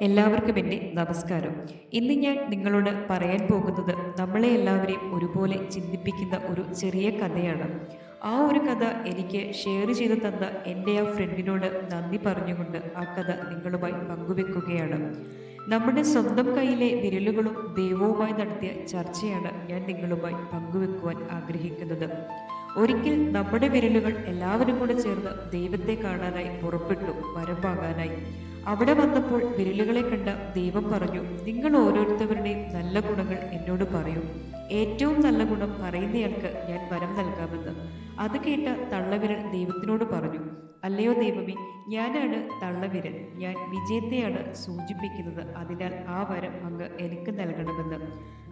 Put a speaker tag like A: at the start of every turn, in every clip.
A: എല്ലാവർക്കും എന്റെ നമസ്കാരം. ഇന്ന് ഞാൻ നിങ്ങളോട് പറയാൻ പോകുന്നത് നമ്മളെ എല്ലാവരെയും ഒരുപോലെ ചിന്തിപ്പിക്കുന്ന ഒരു ചെറിയ കഥയാണ്. ആ ഒരു കഥ എനിക്ക് ഷെയർ ചെയ്തു തന്ന എന്റെ ആ ഫ്രണ്ടിനോട് നന്ദി പറഞ്ഞുകൊണ്ട് ആ കഥ നിങ്ങളുമായി പങ്കുവെക്കുകയാണ്. നമ്മുടെ സ്വന്തം കയ്യിലെ വിരലുകളും ദൈവവുമായി നടത്തിയ ചർച്ചയാണ് ഞാൻ നിങ്ങളുമായി പങ്കുവെക്കുവാൻ ആഗ്രഹിക്കുന്നത്. ഒരിക്കൽ നമ്മുടെ വിരലുകൾ എല്ലാവരും കൂടെ ചേർന്ന് ദൈവത്തെ കാണാനായി പുറപ്പെട്ടു വരം വാങ്ങാനായി അവിടെ വന്നപ്പോൾ വിരലുകളെ കണ്ട ദൈവം പറഞ്ഞു നിങ്ങൾ ഓരോരുത്തവരുടെയും നല്ല ഗുണങ്ങൾ എന്നോട് പറയൂ. ഏറ്റവും നല്ല ഗുണം പറയുന്നയാൾക്ക് ഞാൻ വരം നൽകാമെന്ന്. അത് കേട്ട തള്ളവിരൽ ദൈവത്തിനോട് പറഞ്ഞു അല്ലയോ ദൈവമേ ഞാനാണ് തള്ളവിരൽ. ഞാൻ വിജയത്തെയാണ് സൂചിപ്പിക്കുന്നത്. അതിനാൽ ആ വരം അങ്ങ് എനിക്ക് നൽകണമെന്ന്.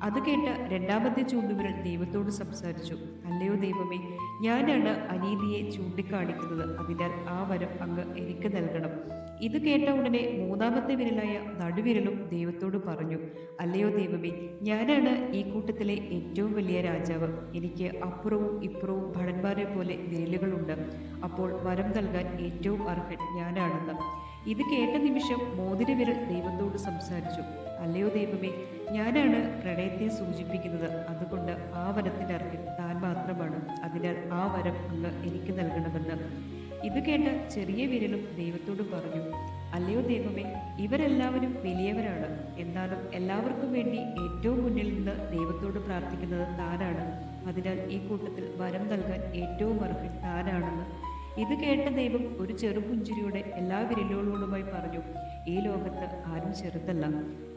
A: അത് കേട്ട രണ്ടാമത്തെ ചൂണ്ടുവിരൽ ദൈവത്തോട് സംസാരിച്ചു. അല്ലയോ ദൈവമേ ഞാനാണ് അനീതിയെ ചൂണ്ടിക്കാണിക്കുന്നത്. അതിനാൽ ആ വരം അങ്ങ് എനിക്ക് നൽകണം. ഇത് കേട്ട ഉടനെ മൂന്നാമത്തെ വിരലായ നടുവിരലും ദൈവത്തോട് പറഞ്ഞു അല്ലയോ ദൈവമേ ഞാനാണ് ഈ കൂട്ടത്തിലെ ഏറ്റവും വലിയ രാജാവ്. എനിക്ക് അപ്പുറവും ഇപ്പുറവും ഭടന്മാരെ പോലെ വിരലുകളുണ്ട്. അപ്പോൾ വരം നൽകാൻ ഏറ്റവും അർഹൻ ഞാനാണെന്ന് ഇത് കേട്ട നിമിഷം മോതിര വിരൽ ദൈവത്തോട് സംസാരിച്ചു. അല്ലയോ ദൈവമേ ഞാനാണ് പ്രണയത്തെ സൂചിപ്പിക്കുന്നത്. അതുകൊണ്ട് ആ വരത്തിന്റെ അർത്ഥം താൻ മാത്രമാണ്. അതിനാൽ ആ വരം അങ്ങ് എനിക്ക് നൽകണമെന്ന്. ഇത് കേട്ട ചെറിയ വിരലും ദൈവത്തോട് പറഞ്ഞു അല്ലയോ ദൈവമേ ഇവരെല്ലാവരും വലിയവരാണ്. എന്നാലും എല്ലാവർക്കും വേണ്ടി ഏറ്റവും മുന്നിൽ നിന്ന് ദൈവത്തോട് പ്രാർത്ഥിക്കുന്നത് താനാണ്. അതിനാൽ ഈ കൂട്ടത്തിൽ വരം നൽകാൻ ഏറ്റവും അർഹൻ താനാണെന്ന് ഇത് കേട്ട ദൈവം ഒരു ചെറുപുഞ്ചിരിയോടെ എല്ലാ വിരലുകളോടുമായി പറഞ്ഞു ഈ ലോകത്ത് ആരും ചെറുതല്ല.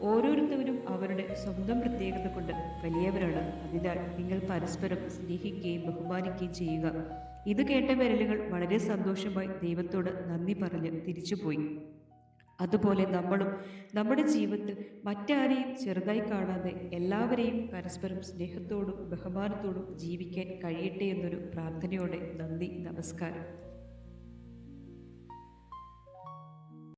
A: ഓരോരുത്തരും അവരുടെ സ്വന്തം പ്രത്യേകത കൊണ്ട് വലിയവരാണ്. അതിനാൽ നിങ്ങൾ പരസ്പരം സ്നേഹിക്കുകയും ബഹുമാനിക്കുകയും ചെയ്യുക. ഇത് കേട്ട വിരലുകൾ വളരെ സന്തോഷമായി ദൈവത്തോട് നന്ദി പറഞ്ഞ് തിരിച്ചുപോയി. അതുപോലെ നമ്മളും നമ്മുടെ ജീവിതത്തിൽ മറ്റാരെയും ചെറുതായി കാണാതെ എല്ലാവരെയും പരസ്പരം സ്നേഹത്തോടും ബഹുമാനത്തോടും ജീവിക്കാൻ കഴിയട്ടെ എന്നൊരു പ്രാർത്ഥനയോടെ നന്ദി നമസ്കാരം.